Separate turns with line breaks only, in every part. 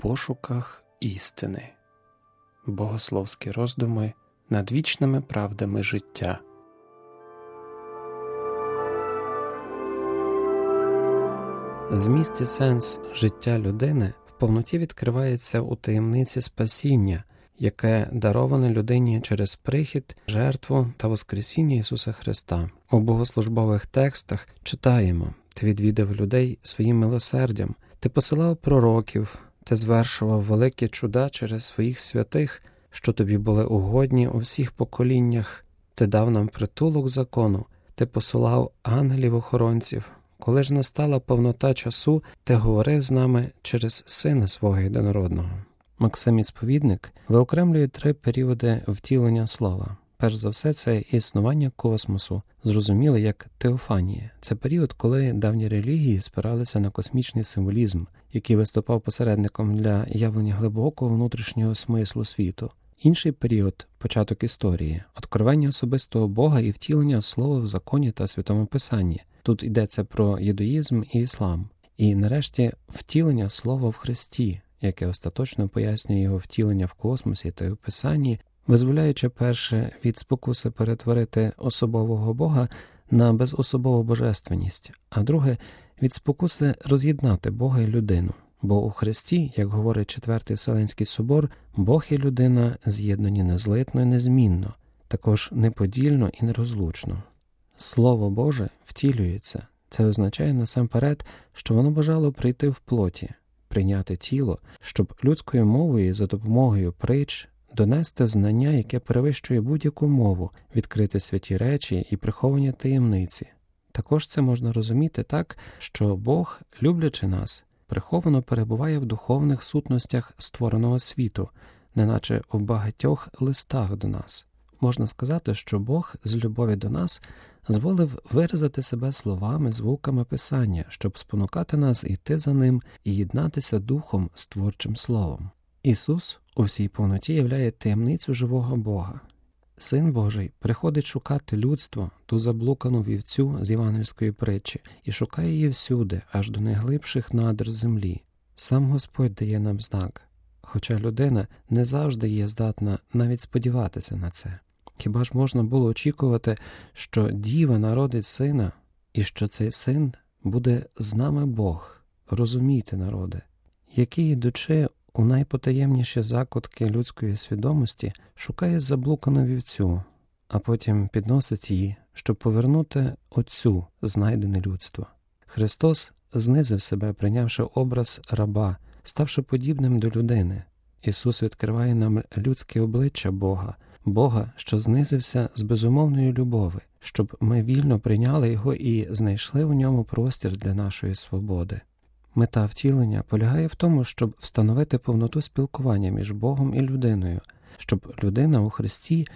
пошуках істини, богословські роздуми над вічними правдами життя. Зміст і сенс життя людини в повноті відкривається у таємниці спасіння, яке дароване людині через прихід, жертву та Воскресіння Ісуса Христа. У богослужбових текстах читаємо Ти відвідав людей своїм милосердям, ти посилав пророків, ти звершував великі чуда через своїх святих, що тобі були угодні у всіх поколіннях, ти дав нам притулок закону, ти посилав ангелів-охоронців. Коли ж настала повнота часу, ти говорив з нами через сина свого єдинородного. Максим Ісповідник виокремлює три періоди втілення слова. Перш за все, це існування космосу, зрозуміло як теофанія. Це період, коли давні релігії спиралися на космічний символізм, який виступав посередником для явлення глибокого внутрішнього смислу світу. Інший період початок історії, откровення особистого Бога і втілення слова в законі та святому писанні. Тут йдеться про єдуїзм і іслам. І нарешті втілення слова в Христі, яке остаточно пояснює його втілення в космосі та й у писанні, визволяючи перше від спокуси перетворити особового Бога на безособову божественність, а друге від спокуси роз'єднати Бога і людину. Бо у Христі, як говорить Четвертий Вселенський собор, Бог і людина з'єднані незлитно і незмінно, також неподільно і нерозлучно. Слово Боже втілюється, це означає насамперед, що воно бажало прийти в плоті, прийняти тіло, щоб людською мовою за допомогою притч донести знання, яке перевищує будь-яку мову, відкрити святі речі і приховані таємниці. Також це можна розуміти так, що Бог, люблячи нас, приховано перебуває в духовних сутностях створеного світу, неначе в багатьох листах до нас. Можна сказати, що Бог з любові до нас зволив виразити себе словами, звуками писання, щоб спонукати нас йти за ним і єднатися духом з творчим словом. Ісус у всій повноті являє таємницю живого Бога. Син Божий приходить шукати людство, ту заблукану вівцю з євангельської притчі, і шукає її всюди, аж до найглибших надр землі. Сам Господь дає нам знак, хоча людина не завжди є здатна навіть сподіватися на це. Хіба ж можна було очікувати, що діва народить сина, і що цей син буде з нами Бог, розумійте, народи, які, йдучи у найпотаємніші закутки людської свідомості, шукає заблукану вівцю, а потім підносить її, щоб повернути оцю знайдене людство. Христос знизив себе, прийнявши образ раба, ставши подібним до людини. Ісус відкриває нам людське обличчя Бога. Бога, що знизився з безумовної любови, щоб ми вільно прийняли його і знайшли у ньому простір для нашої свободи. Мета втілення полягає в тому, щоб встановити повноту спілкування між Богом і людиною, щоб людина у Христі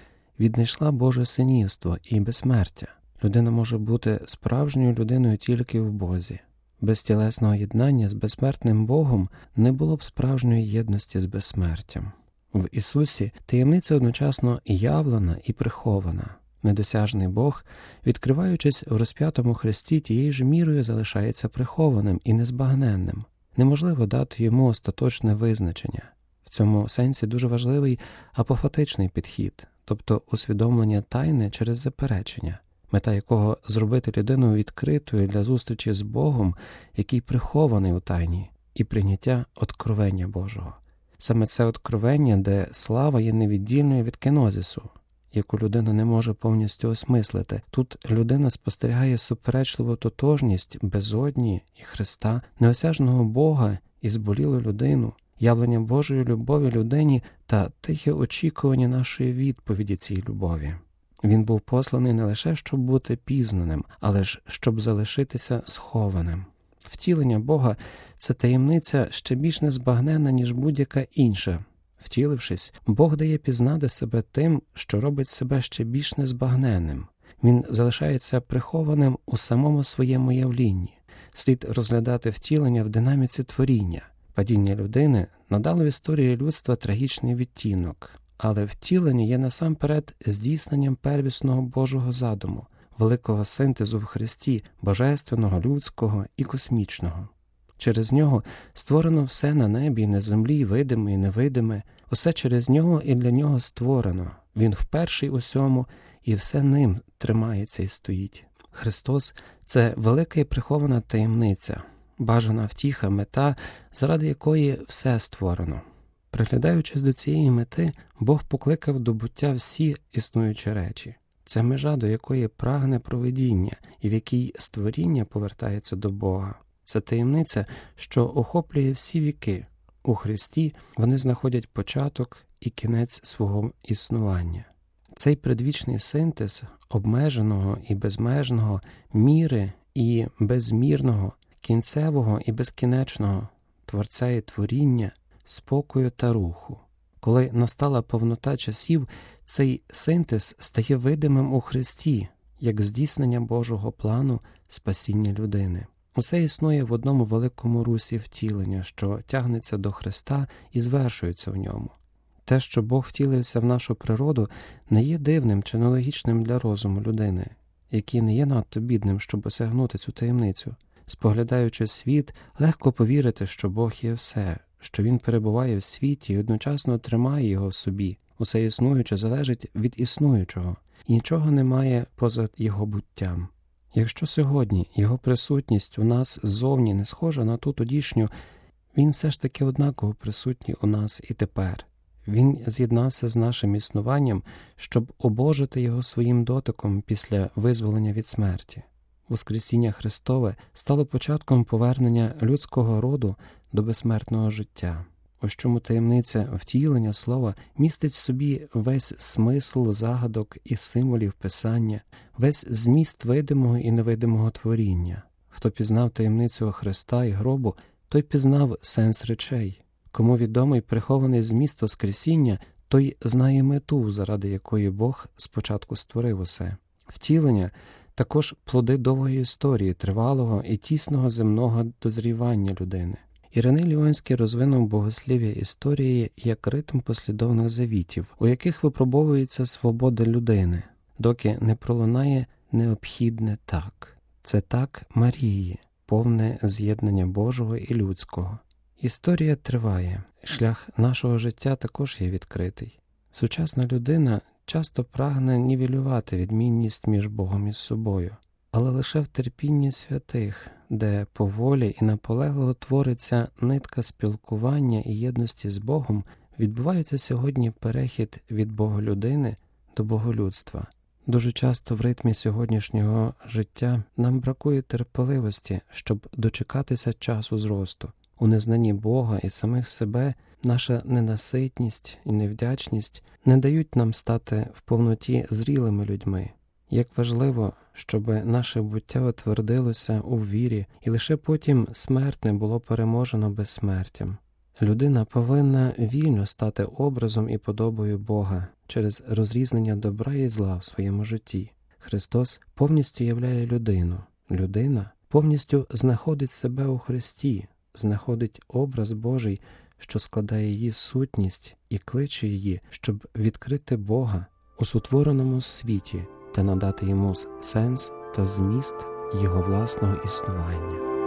віднайшла Боже синівство і безсмертя. Людина може бути справжньою людиною тільки в Бозі. Без тілесного єднання з безсмертним Богом не було б справжньої єдності з безсмертям. В Ісусі таємниця одночасно явлена і прихована. Недосяжний Бог, відкриваючись в розп'ятому Христі, тією ж мірою залишається прихованим і незбагненним. Неможливо дати йому остаточне визначення. В цьому сенсі дуже важливий апофатичний підхід, тобто усвідомлення тайни через заперечення, мета якого зробити людину відкритою для зустрічі з Богом, який прихований у тайні, і прийняття откровення Божого. Саме це откровення, де слава є невіддільною від кенозісу, яку людина не може повністю осмислити. Тут людина спостерігає суперечливу тотожність безодні і Христа, неосяжного Бога і зболілу людину, явлення Божої любові людині та тихе очікування нашої відповіді цій любові. Він був посланий не лише щоб бути пізнаним, але ж щоб залишитися схованим. Втілення Бога це таємниця ще більш незбагнена, ніж будь-яка інша. Втілившись, Бог дає пізнати себе тим, що робить себе ще більш незбагненним. Він залишається прихованим у самому своєму явлінні. Слід розглядати втілення в динаміці творіння. Падіння людини надало в історії людства трагічний відтінок, але втілення є насамперед здійсненням первісного Божого задуму, великого синтезу в Христі, божественного, людського і космічного. Через нього створено все на небі, і на землі, видиме і невидиме, усе через нього і для нього створено. Він вперший усьому, і все ним тримається і стоїть. Христос це велика і прихована таємниця, бажана втіха, мета, заради якої все створено. Приглядаючись до цієї мети, Бог покликав до буття всі існуючі речі. Це межа, до якої прагне провидіння, і в якій створіння повертається до Бога. Це таємниця, що охоплює всі віки. У Христі вони знаходять початок і кінець свого існування. Цей предвічний синтез обмеженого і безмежного, міри і безмірного, кінцевого і безкінечного, творця і творіння, спокою та руху. Коли настала повнота часів, цей синтез стає видимим у Христі, як здійснення Божого плану спасіння людини. Усе існує в одному великому русі втілення, що тягнеться до Христа і звершується в ньому. Те, що Бог втілився в нашу природу, не є дивним чи нелогічним для розуму людини, який не є надто бідним, щоб осягнути цю таємницю. Споглядаючи світ, легко повірити, що Бог є все, що Він перебуває в світі і одночасно тримає його в собі. Усе існуюче залежить від існуючого, і нічого немає поза його буттям. Якщо сьогодні його присутність у нас ззовні не схожа на ту тодішню, він все ж таки однаково присутній у нас і тепер. Він з'єднався з нашим існуванням, щоб обожити його своїм дотиком після визволення від смерті. Воскресіння Христове стало початком повернення людського роду до безсмертного життя. Ось чому таємниця втілення слова містить в собі весь смисл загадок і символів писання, весь зміст видимого і невидимого творіння. Хто пізнав таємницю Христа і гробу, той пізнав сенс речей. Кому відомий прихований зміст Воскресіння, той знає мету, заради якої Бог спочатку створив усе. Втілення також плоди довгої історії, тривалого і тісного земного дозрівання людини. Іриней Ліонський розвинув богослів'я історії як ритм послідовних завітів, у яких випробовується свобода людини, доки не пролунає необхідне так. Це так Марії, повне з'єднання Божого і людського. Історія триває, шлях нашого життя також є відкритий. Сучасна людина часто прагне нівелювати відмінність між Богом і собою, але лише в терпінні святих, де поволі і наполегливо твориться нитка спілкування і єдності з Богом, відбувається сьогодні перехід від Боголюдини до боголюдства. Дуже часто в ритмі сьогоднішнього життя нам бракує терпеливості, щоб дочекатися часу зросту. У незнанні Бога і самих себе наша ненаситність і невдячність не дають нам стати в повноті зрілими людьми. Як важливо, щоб наше буття утвердилося у вірі, і лише потім смертне було переможено безсмертям. Людина повинна вільно стати образом і подобою Бога через розрізнення добра і зла в своєму житті. Христос повністю являє людину. Людина повністю знаходить себе у Христі, знаходить образ Божий, що складає її сутність і кличе її, щоб відкрити Бога у сутвореному світі та надати йому сенс та зміст його власного існування.